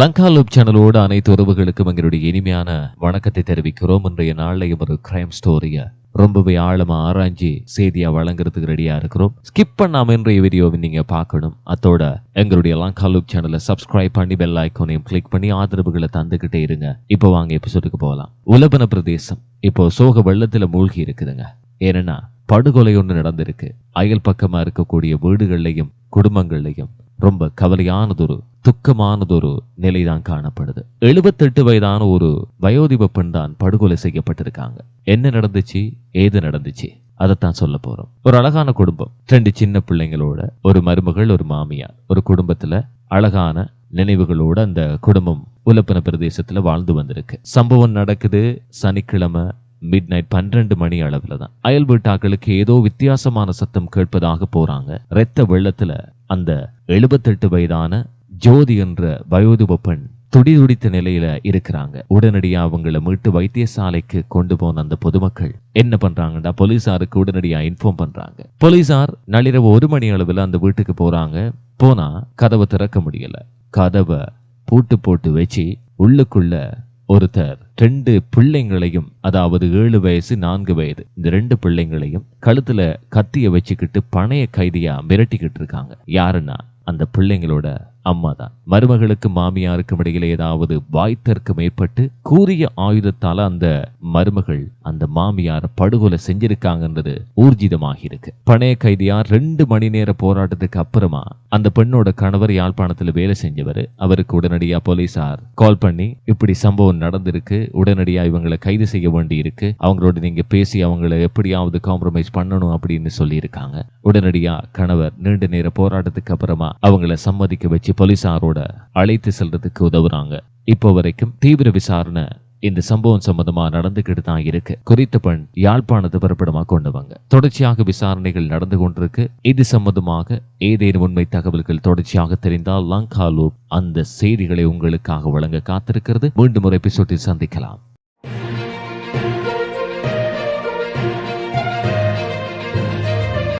Lanka loop சேனலோடு அனைத்து உறவுகளுக்கும் எங்களுடைய இனிமையான வணக்கத்தை தெரிவிக்கிறோம். இன்றைய நாளையும் ஒரு கிரைம் ஸ்டோரிய ரொம்பவே ஆழமா ஆராய்ஞ்சி செய்தியா வழங்குறதுக்கு ரெடியா இருக்கிறோம். ஸ்கிப் பண்ணாம இன்றைய வீடியோவை நீங்க பார்க்கணும். அதோட எங்களுடைய லங்கா லூப் சேனலை சப்ஸ்கிரைப் பண்ணி பெல் ஐக்கோனையும் கிளிக் பண்ணி ஆதரவுகளை தந்துகிட்டே இருங்க. இப்போ வாங்க எபிசோடுக்கு போகலாம். உலபன பிரதேசம். இப்போ சோக வெள்ளத்துல மூழ்கி இருக்குதுங்க. ஏன்னா படுகொலை ஒன்று நடந்திருக்கு. அயல் பக்கமா இருக்கக்கூடிய வீடுகள்லையும் குடும்பங்கள்லையும். ரொம்ப கவலையானதொரு துக்கமானதொரு நிலைதான் காணப்படுது. எழுபத்தெட்டு வயதான ஒரு வயோதிப பெண் தான் படுகொலை செய்யப்பட்டிருக்காங்க. என்ன நடந்துச்சு? ஏது நடந்துச்சு? அதைத்தான் சொல்ல போறோம். ஒரு அழகான குடும்பம். ரெண்டு சின்ன பிள்ளைங்களோட ஒரு மருமகள் ஒரு மாமியார். ஒரு குடும்பத்துல அழகான நினைவுகளோட அந்த குடும்பம் உலப்பன பிரதேசத்துல வாழ்ந்து வந்திருக்கு. சம்பவம் நடக்குது சனிக்கிழமை மிட் நைட் பன்னிரண்டு மணி அளவுல தான் அயல் வீட்டாக்களுக்கு ஏதோ வித்தியாசமான சத்தம் கேட்பதாக போறாங்க. இரத்த வெள்ளத்துல அந்த எழுபத்தெட்டு வயதான ஜோதி என்ற வயோதிப பெண் துடி துடித்த நிலையில இருக்கிறாங்க. உடனடியா அவங்கள மீட்டு வைத்தியசாலைக்கு கொண்டு போன அந்த பொதுமக்கள் என்ன பண்றாங்கடா? போலீசாருக்கு உடனடியா இன்ஃபார்ம் பண்றாங்க. போலீசார் நள்ளிரவு ஒரு மணி அளவுல அந்த வீட்டுக்கு போறாங்க. போனா கதவை திறக்க முடியல. கதவை பூட்டு போட்டு வச்சு உள்ளுக்குள்ள ஒருத்தர் ரெண்டு பிள்ளைங்களையும் அதாவது ஏழு வயசு நான்கு வயது இந்த ரெண்டு பிள்ளைங்களையும் கழுத்துல கத்திய வச்சுக்கிட்டு பணைய கைதியா மிரட்டிக்கிட்டு இருக்காங்க. யாருன்னா அந்த பிள்ளைங்களோட அம்மா தான் மருமகளுக்கும் மாமியாருக்கும் இடையில ஏதாவது வாய்த்தர்க்கம் ஏற்பட்டு கூறிய ஆயுதத்தால அந்த மருமகள் அந்த மாமியார் படுகொலை செஞ்சிருக்காங்கன்றது ஊர்ஜிதமாகி இருக்கு பணைய கைதியா ரெண்டு மணி நேர போராட்டத்துக்கு அப்புறமா அந்த பெண்ணோட கணவர் யாழ்ப்பாணத்துல வேலை செஞ்சவர். அவருக்கு உடனடியா போலீசார் கால் பண்ணி இப்படி சம்பவம் நடந்திருக்கு உடனடியா இவங்களை கைது செய்ய வேண்டி இருக்கு அவங்களோட நீங்க பேசி அவங்கள எப்படியாவது காம்ப்ரமைஸ் பண்ணணும் அப்படின்னு சொல்லியிருக்காங்க. உடனடியா கணவர் நீண்ட நேர போராட்டத்துக்கு அப்புறமா அவங்கள சம்மதிக்க வச்சு போலீசாரோட அழைத்து செல்றதுக்கு உதவுறாங்க. இப்போ வரைக்கும் தீவிர விசாரணை இந்த சம்பவம் சம்பந்தமா நடந்துகிட்டு தான் இருக்கு. குறித்த பெண் யாழ்ப்பாணத்து பிறப்பிடமா கொண்டவங்க தொடர்ச்சியாக விசாரணைகள் நடந்து கொண்டிருக்கு. இது சம்பந்தமாக ஏதேனும் உண்மை தகவல்கள் தொடர்ச்சியாக தெரிந்தால் லங்கா லூப் அந்த செய்திகளை உங்களுக்காக வழங்க காத்திருக்கிறது. மீண்டும் ஒரு எபிசோட்டில் சந்திக்கலாம்.